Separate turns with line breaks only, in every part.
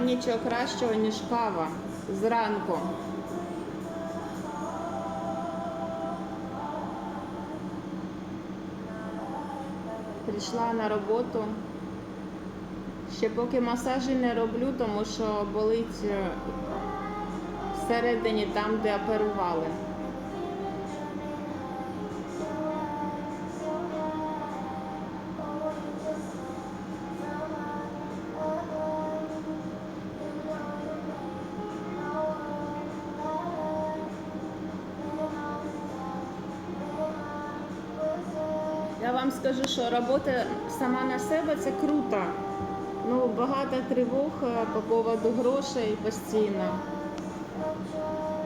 Нема нічого кращого, ніж кава зранку. Прийшла на роботу. Ще поки масажі не роблю, тому що болить е, всередині там, де оперували. Що робота сама на себе це круто. Ну, багато тривог е, по поводу грошей постійно.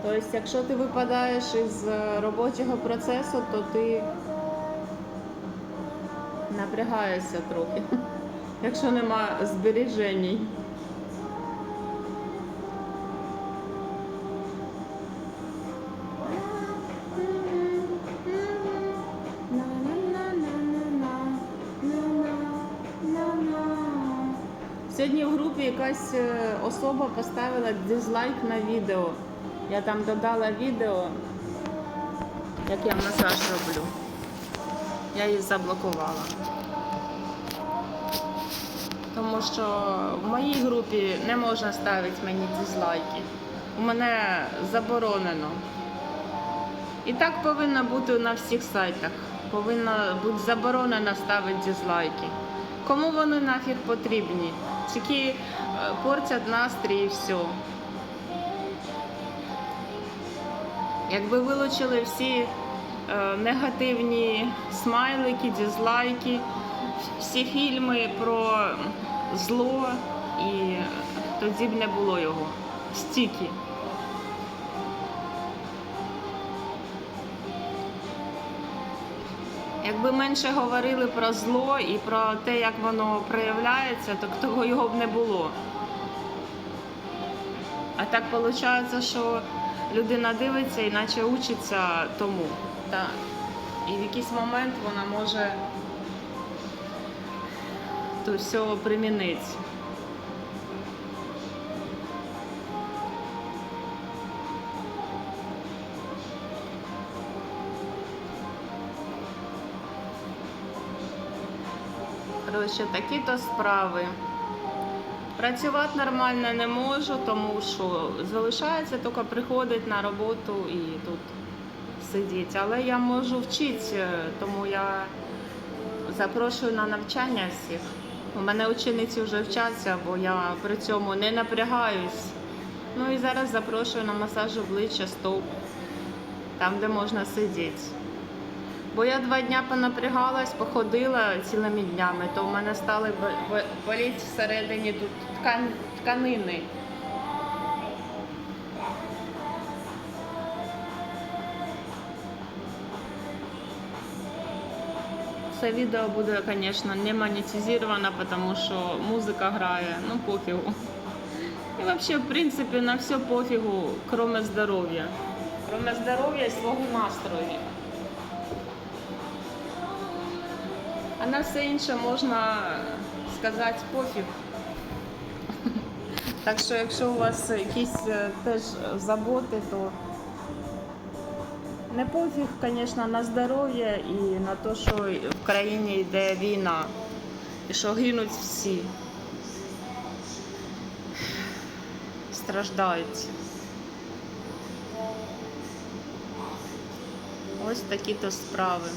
Тобто, якщо ти випадаєш із е, робочого процесу, то ти напрягаєшся трохи, якщо нема збережень. Сьогодні в групі якась е, особа поставила дизлайк на відео. Я там додала відео, як я масаж роблю. Я її заблокувала. Тому що в моїй групі не можна ставити мені дизлайки. У мене заборонено. І так повинно бути на всіх сайтах. Повинно бути заборонено ставити дизлайки. Кому вони нафіг потрібні? Тільки е, портять настрій і все. Якби вилучили всі е, негативні смайлики, дізлайки, всі фільми про зло, і тоді б не було його. Стільки. Якби менше говорили про зло і про те, як воно проявляється, то того його б не було. А так виходить, що людина дивиться і наче учиться тому. Так. І в якийсь момент вона може то все примінити. Коротше, такі-то справи. Працювати нормально не можу, тому що залишається тільки приходити на роботу і тут сидіти. Але я можу вчитися, тому я запрошую на навчання всіх. У мене учениці вже вчаться, бо я при цьому не напрягаюсь. Ну і зараз запрошую на масаж обличчя стоп, там, де можна сидіти. Бо я два дня понапрягалась, походила цілими днями, то в мене стали бо- бо- боліти всередині тут ткан, тканини. Це відео буде, звісно, не монетизовано, тому що музика грає, ну пофігу. І взагалі, в принципі, на все пофігу, кроме здоров'я. Кроме здоров'я і свого настрою. А на все інше можна сказати пофіг. Так що, якщо у вас якісь е, теж заботи, то не пофіг, звісно, на здоров'я і на те, що в країні йде війна і що гинуть всі. Страждають. Ось такі то справи.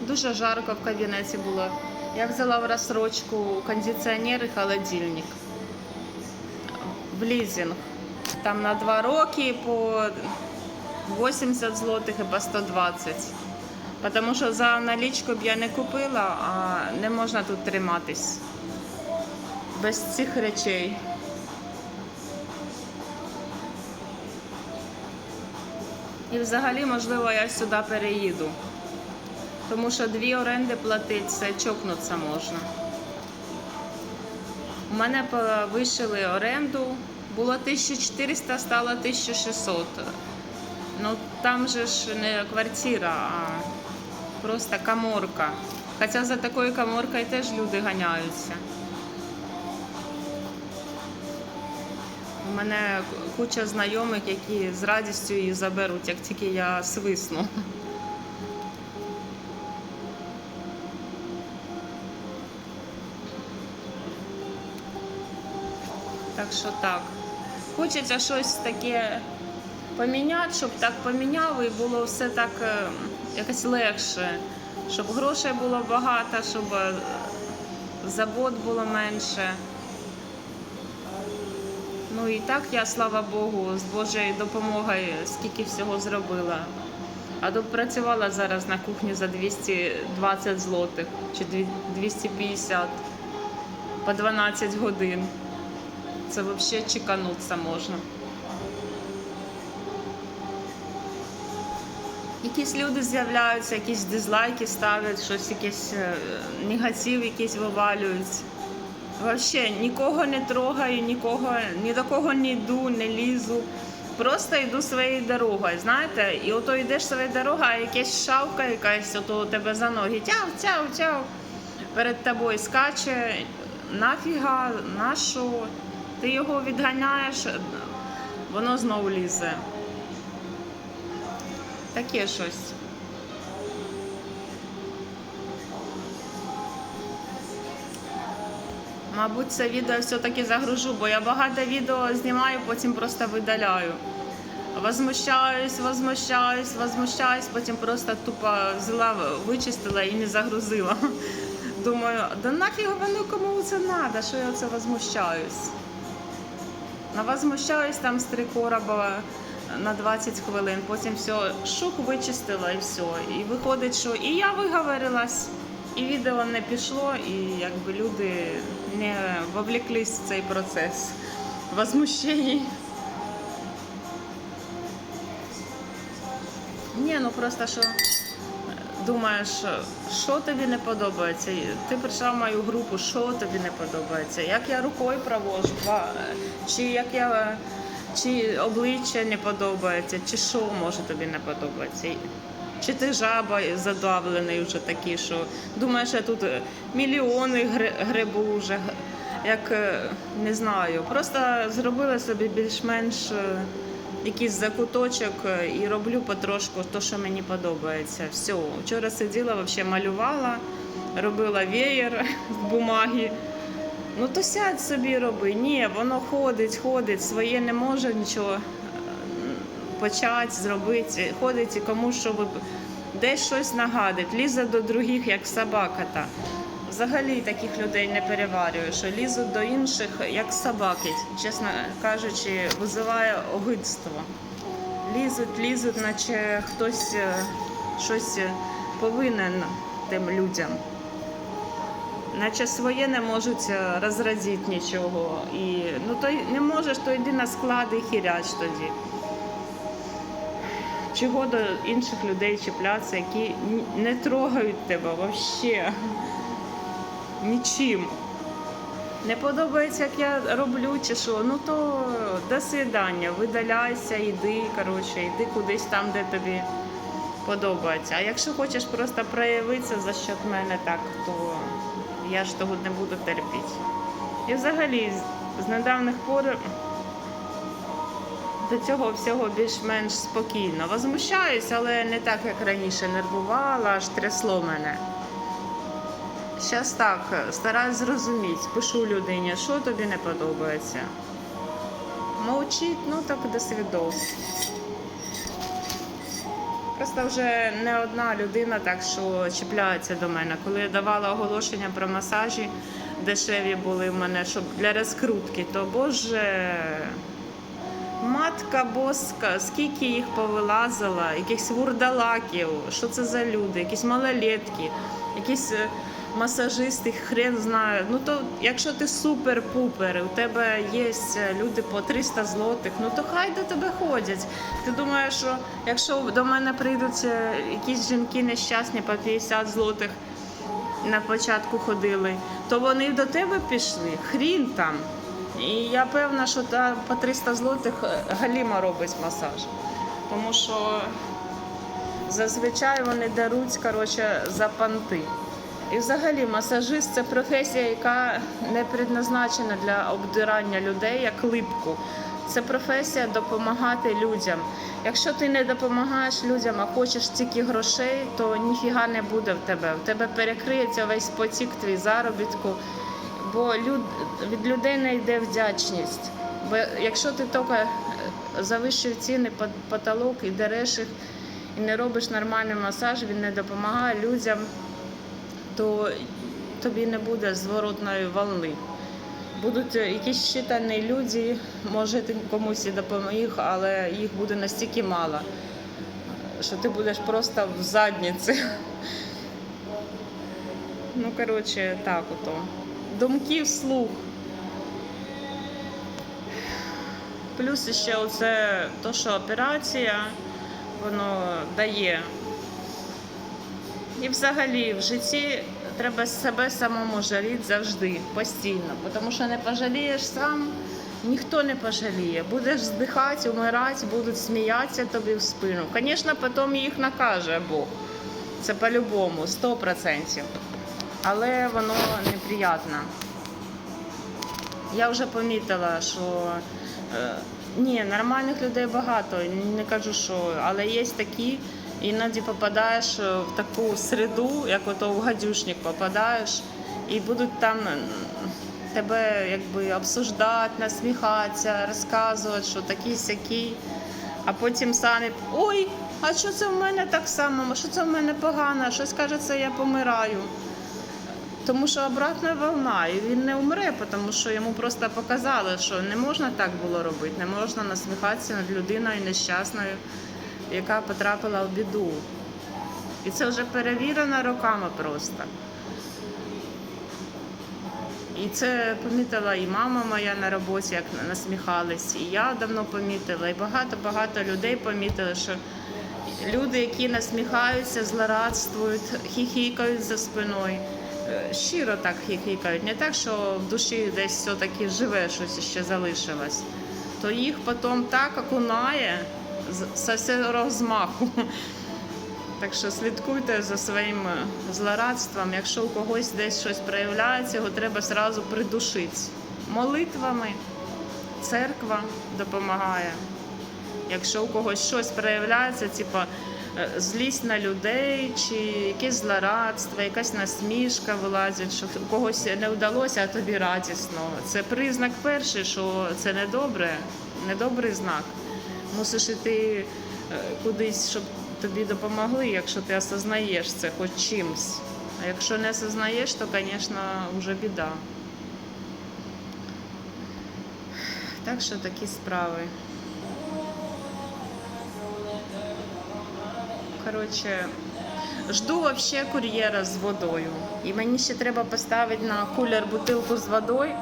Дуже жарко в кабінеті було. Я взяла в розсрочку кондиціонер і холодильник в лізинг. Там на 2 роки по 80 злотих і по 120. Тому що за налічку б я не купила, а не можна тут триматись без цих речей. І взагалі, можливо, я сюди переїду. Тому що дві оренди платити це чокнутися можна. У мене повищили оренду, було 1400, стало 1600. Ну там же ж не квартира, а просто каморка. Хоча за такою каморкою теж люди ганяються. У мене куча знайомих, які з радістю її заберуть, як тільки я свисну. Так що так. Хочеться щось таке поміняти, щоб так поміняв і було все так е, якось легше. Щоб грошей було багато, щоб е, забот було менше. Ну і так я, слава Богу, з Божою допомогою скільки всього зробила. А тут працювала зараз на кухні за 220 злотих чи 250 по 12 годин. Це взагалі чекануться можна. Якісь люди з'являються, якісь дизлайки ставлять, щось якийсь е, негатив якийсь вивалюють. Вообще нікого не трогаю, нікого, ні до кого не йду, не лізу. Просто йду своєю дорогою, знаєте, і ото йдеш своєю дорогою, а якась шавка якась ото тебе за ноги. Тяв, тяв, тяв. Перед тобою скаче. Нафіга, на що? Ти його відганяєш, воно знову лізе. Таке щось. Мабуть, це відео все-таки загружу, бо я багато відео знімаю, потім просто видаляю. Возмущаюсь, возмущаюсь, возмущаюсь, потім просто тупо взяла, вичистила і не загрузила. Думаю, да нафіг воно кому це треба, що я це возмущаюсь. На возмущаюсь там з три короба на 20 хвилин, потім все, шук вичистила і все. І виходить, що і я виговорилась, і відео не пішло, і якби люди не вовлеклись в цей процес возмущень. Ні, ну просто що думаєш, що тобі не подобається. Ти прийшла в мою групу, що тобі не подобається, як я рукою провожу, чи як я чи обличчя не подобається, чи що може тобі не подобається. Чи ти жаба задавлений вже такий, що думаєш, я тут мільйони грибу вже, як е, не знаю. Просто зробила собі більш-менш е, якийсь закуточок е, і роблю потрошку те, що мені подобається. Все. Вчора сиділа, взагалі малювала, робила веєр з бумаги. Ну то сядь собі роби. Ні, воно ходить, ходить, своє не може нічого е, почати, зробити. Ходить і комусь, щоб десь щось нагадить, лізе до других, як собака та. Взагалі таких людей не переварюю, що лізуть до інших, як собаки, чесно кажучи, визиває огидство. Лізуть, лізуть, наче хтось е, щось повинен тим людям. Наче своє не можуть е, розрадити нічого. І, ну, то не можеш, то йди на склади і хіряч тоді. Чого до інших людей чіплятися, які не трогають тебе взагалі нічим. Не подобається, як я роблю, чи що, ну то до свидання, видаляйся, йди, коротше, йди кудись там, де тобі подобається. А якщо хочеш просто проявитися за счет мене так, то я ж того не буду терпіти. І взагалі з- недавніх пор до цього всього більш-менш спокійно. Возмущаюсь, але не так, як раніше нервувала, аж трясло мене. Зараз так, стараюсь зрозуміти, пишу людині, що тобі не подобається. Мовчить, ну так до свідов. Просто вже не одна людина так, що чіпляється до мене. Коли я давала оголошення про масажі, дешеві були в мене, щоб для розкрутки, то боже. Матка боска, скільки їх повилазила, якихось вурдалаків, що це за люди, якісь малолетки, якісь е, масажисти, хрен знає. Ну то якщо ти супер-пупер, у тебе є е, люди по 300 злотих, ну то хай до тебе ходять. Ти думаєш, що якщо до мене прийдуть е, якісь жінки нещасні по 50 злотих на початку ходили, то вони до тебе пішли. Хрін там. І я певна, що та по 300 злотих е, Галіма робить масаж. Тому що зазвичай вони даруть коротше, за панти. І взагалі масажист це професія, яка не предназначена для обдирання людей як липку. Це професія допомагати людям. Якщо ти не допомагаєш людям, а хочеш тільки грошей, то ніфіга не буде в тебе. В тебе перекриється весь потік твій заробітку, бо люд... від людей не йде вдячність. Бо якщо ти тільки е, завищуєш ціни потолок і дереш їх, і не робиш нормальний масаж, він не допомагає людям, то тобі не буде зворотної волни. Будуть якісь щитані люди, може ти комусь і допоміг, але їх буде настільки мало, що ти будеш просто в задніці. Ну, коротше, так ото. Думки вслух. Плюс ще оце то, що операція, воно дає. І взагалі в житті треба себе самому жаліти завжди, постійно. Тому що не пожалієш сам, ніхто не пожаліє. Будеш здихати, умирати, будуть сміятися тобі в спину. Звісно, потім їх накаже Бог. Це по-любому, 100%. Але воно неприємно. Я вже помітила, що е, ні, нормальних людей багато, не кажу, що, але є такі, іноді попадаєш в таку середу, як ото в гадюшник попадаєш, і будуть там тебе якби обсуждати, насміхатися, розказувати, що такий сякий, а потім самі ой, а що це в мене так само, що це в мене погано, щось кажеться, я помираю. Тому що обратна волна, і він не умре, тому що йому просто показали, що не можна так було робити, не можна насміхатися над людиною нещасною, яка потрапила в біду. І це вже перевірено роками просто. І це помітила і мама моя на роботі, як насміхались, і я давно помітила, і багато-багато людей помітили, що люди, які насміхаються, злорадствують, хіхікають за спиною. е, Щиро так хіхікають, не так, що в душі десь все-таки живе щось ще залишилось, то їх потім так окунає з всього розмаху. Так що слідкуйте за своїм е, злорадством. Якщо у когось десь щось проявляється, його треба зразу придушити. Молитвами церква допомагає. Якщо у когось щось проявляється, типа е, злість на людей, чи якесь злорадство, якась насмішка вилазить, що у когось не вдалося, а тобі радісно. Це признак перший, що це недобре, недобрий знак. Мусиш іти е, кудись, щоб тобі допомогли, якщо ти осознаєш це хоч чимсь. А якщо не осознаєш, то, звісно, вже біда. Так що такі справи. Коротше, жду вообще кур'єра з водою. І мені ще треба поставити на кулер бутилку з водою,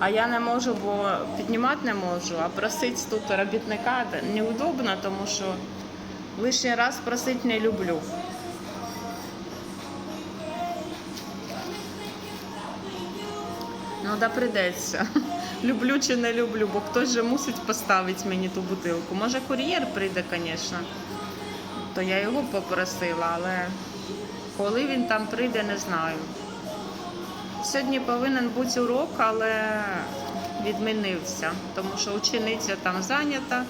а я не можу, бо піднімати не можу, а просити тут робітника неудобно, тому що лишній раз просити не люблю. Ну, да придеться. Люблю чи не люблю, бо хтось же мусить поставити мені ту бутилку. Може, кур'єр прийде, звісно. То я його попросила, але коли він там прийде, не знаю. Сьогодні повинен бути урок, але відмінився, тому що учениця там зайнята.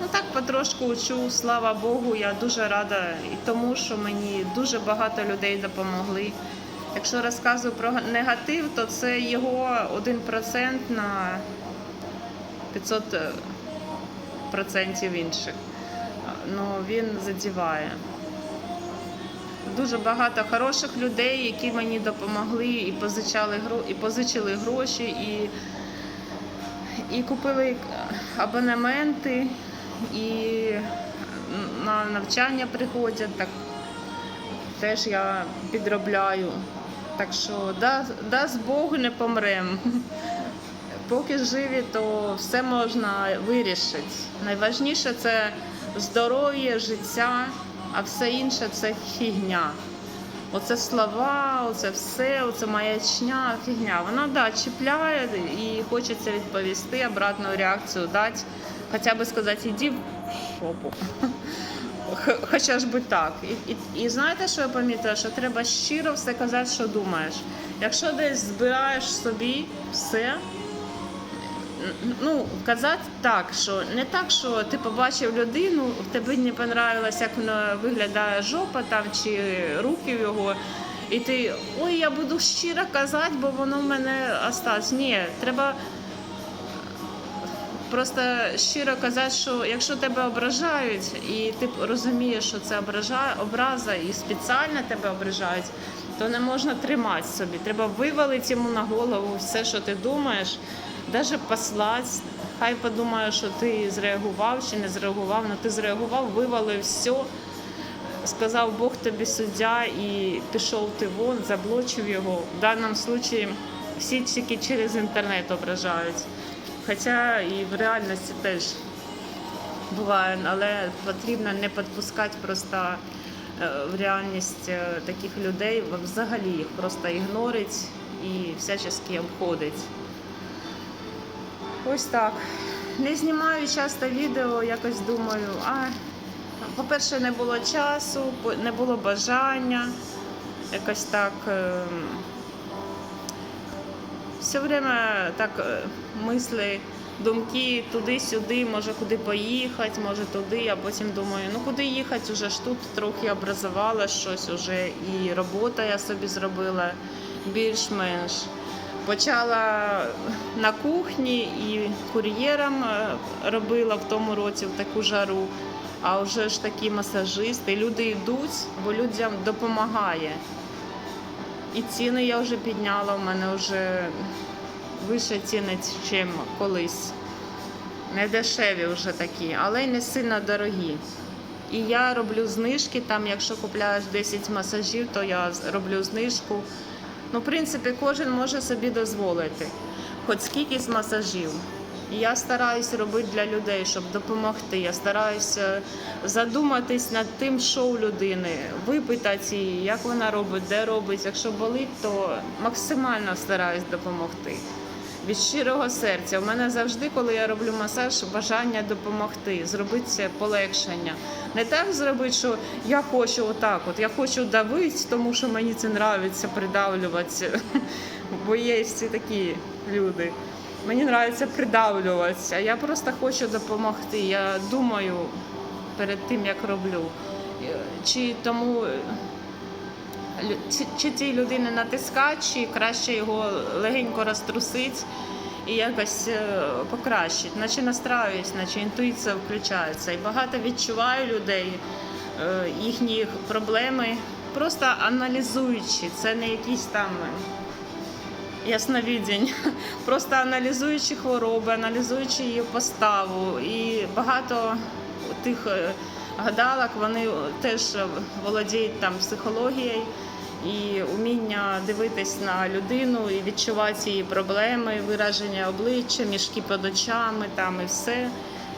Ну так потрошку учу, слава Богу, я дуже рада і тому, що мені дуже багато людей допомогли. Якщо розказую про негатив, то це його 1% на 500 процентів інших. Ну, він задіває. Дуже багато хороших людей, які мені допомогли і позичали і позичили гроші, і, і купили абонементи, і на навчання приходять, так теж я підробляю. Так що да, дасть Бог не помрем. Поки живі, то все можна вирішити. Найважніше це здоров'я, життя, а все інше це фігня. Оце слова, оце все, оце маячня, фігня. Вона да, чіпляє і хочеться відповісти, обратну реакцію дати, хоча б сказати, іди в шопу. Хоча ж би так. І, і, і знаєте, що я помітила? Що треба щиро все казати, що думаєш. Якщо десь збираєш собі все, ну, казати так, що не так, що ти побачив людину, тобі не понравилось, як вона виглядає жопа там чи руки його. І ти ой, я буду щиро казати, бо воно в мене осталось. Ні, треба просто щиро казати, що якщо тебе ображають, і ти розумієш, що це образа і спеціально тебе ображають, то не можна тримати собі. Треба вивалити йому на голову все, що ти думаєш, навіть послати. Хай подумає, що ти зреагував чи не зреагував, але ти зреагував, вивалив все, сказав Бог тобі суддя і пішов ти вон, заблочив його. В даному випадку всі тільки через інтернет ображають. Хоча і в реальності теж буває, але потрібно не підпускати просто е, в реальність е, таких людей, взагалі їх просто ігнорить і всячески обходить. Ось так. Не знімаю часто відео, якось думаю, а по-перше, не було часу, не було бажання. Якось так. ем, все время так е, мисли, думки туди-сюди, може куди поїхати, може туди, а потім думаю, ну куди їхати, уже ж тут трохи образувала щось, уже і робота я собі зробила більш-менш. Почала на кухні і кур'єром е, робила в тому році в таку жару. А вже ж такі масажисти, люди йдуть, бо людям допомагає. І ціни я вже підняла, у мене вже вище ціни, ніж колись. Не дешеві вже такі, але й не сильно дорогі. І я роблю знижки, там, якщо купляєш 10 масажів, то я роблю знижку. Ну, в принципі, кожен може собі дозволити, хоч скількись масажів. Я стараюся робити для людей, щоб допомогти. Я стараюся задуматись над тим, що у людини, випитати її, як вона робить, де робить. Якщо болить, то максимально стараюсь допомогти. Від щирого серця. У мене завжди, коли я роблю масаж, бажання допомогти, зробити це полегшення. Не так зробити, що я хочу отак, от я хочу давити, тому що мені це подобається придавлюватися. Бо є всі такі люди. Мені подобається придавлюватися. Я просто хочу допомогти. Я думаю перед тим, як роблю. Чи тому чи, чи цій людини натискати, чи краще його легенько розтрусити і якось е, покращити, наче настраюсь, наче інтуїція включається. І багато відчуваю людей, е, їхні проблеми, просто аналізуючи. Це не якісь там ясновідень, просто аналізуючи хвороби, аналізуючи її поставу. І багато тих е, гадалок вони теж володіють там психологією і уміння дивитись на людину і відчувати її проблеми, вираження обличчя, мішки під очами там і все.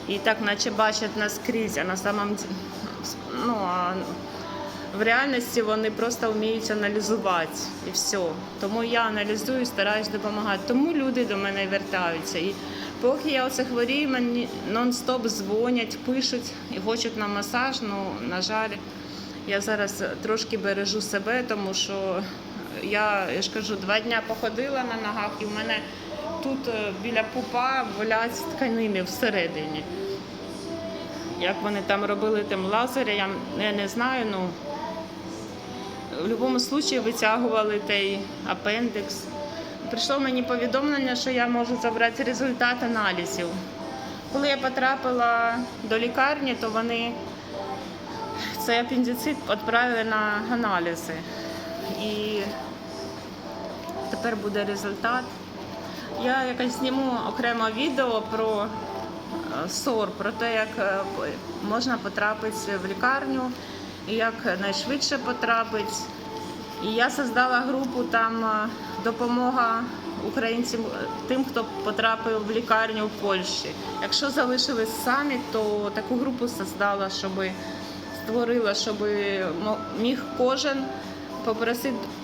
І так, наче бачать наскрізь, а на самом ну, а в реальності вони просто вміють аналізувати і все. Тому я аналізую, стараюсь допомагати. Тому люди до мене вертаються. І поки я оце хворію, мені нон-стоп дзвонять, пишуть і хочуть на масаж. Ну, на жаль, я зараз трошки бережу себе, тому що я, я ж кажу, два дня походила на ногах, і в мене тут е, біля пупа болять тканини всередині. Як вони там робили тим лазером, я не знаю. Ну, в будь-якому випадку витягували той апендикс. Прийшло мені повідомлення, що я можу забрати результат аналізів. Коли я потрапила до лікарні, то вони цей апендицит відправили на аналізи. І тепер буде результат. Я якось зніму окремо відео про е, СОР, про те, як е, можна потрапити в лікарню як найшвидше потрапити. І я создала групу там е, допомога українцям, е, тим, хто потрапив в лікарню в Польщі. Якщо залишились самі, то таку групу создала, щоб створила, щоб міг кожен попросити по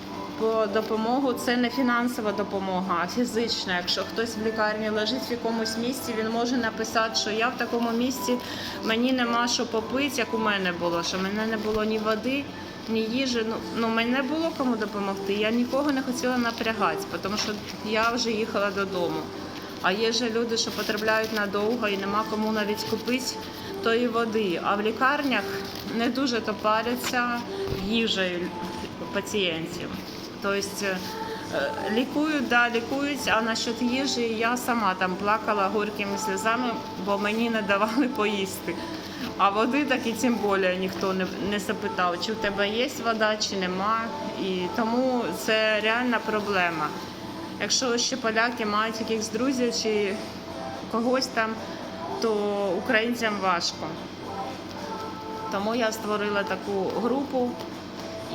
допомогу. Це не фінансова допомога, а фізична. Якщо хтось в лікарні лежить в якомусь місці, він може написати, що я в такому місці, мені нема що попити, як у мене було, що мене не було ні води, ні їжі. Ну, ну мене було кому допомогти. Я нікого не хотіла напрягати, тому що я вже їхала додому. А є же люди, що потрапляють надовго і нема кому навіть купити тої води. А в лікарнях не дуже то паряться їжею пацієнтів. Тобто е, лікують, да, лікують, а насчет їжі я сама там плакала горькими сльозами, бо мені не давали поїсти. А води так і тим більше ніхто не, не запитав, чи в тебе є вода, чи нема. І тому це реальна проблема. Якщо ще поляки мають якихось друзів чи когось там, то українцям важко. Тому я створила таку групу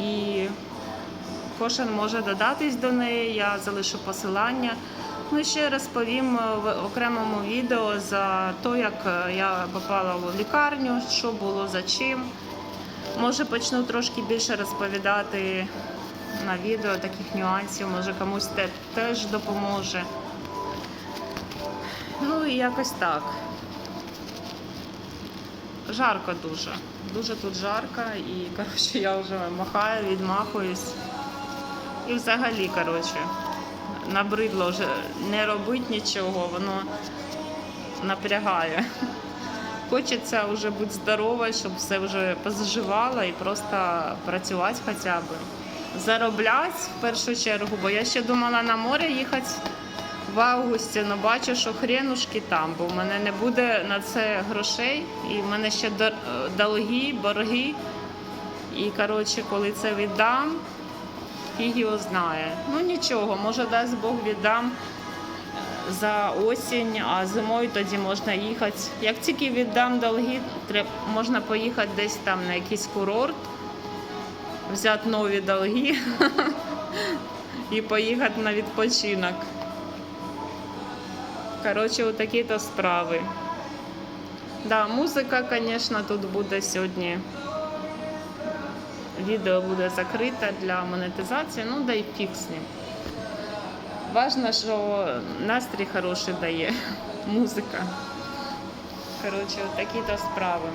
і кожен може додатись до неї. Я залишу посилання. Ну і ще розповім в окремому відео за те, як е, я попала в лікарню, що було за чим. Може почну трошки більше розповідати на відео таких нюансів, може комусь те теж допоможе. Ну і якось так. Жарко дуже. Дуже тут жарко і коротше я вже махаю, відмахуюсь. І взагалі, коротше, набридло вже не робити нічого, воно напрягає. Хочеться вже бути здоровою, щоб все вже позаживало і просто працювати хоча б. Заробляти в першу чергу, бо я ще думала на море їхати в августі, але бачу, що хренушки там, бо в мене не буде на це грошей, і в мене ще е, долги, борги. І коротше, коли це віддам, фіг його знає. Ну нічого, може дасть Бог віддам за осінь, а зимою тоді можна їхати. Як тільки віддам долги, можна поїхати десь там на якийсь курорт, взяти нові долги і поїхати на відпочинок. Коротше, отакі то справи. Да, музика, звісно, тут буде сьогодні. Відео буде закрите для монетизації, ну да й фіг з ним. Важно, що настрій хороший дає музика. Коротше, такі то справи.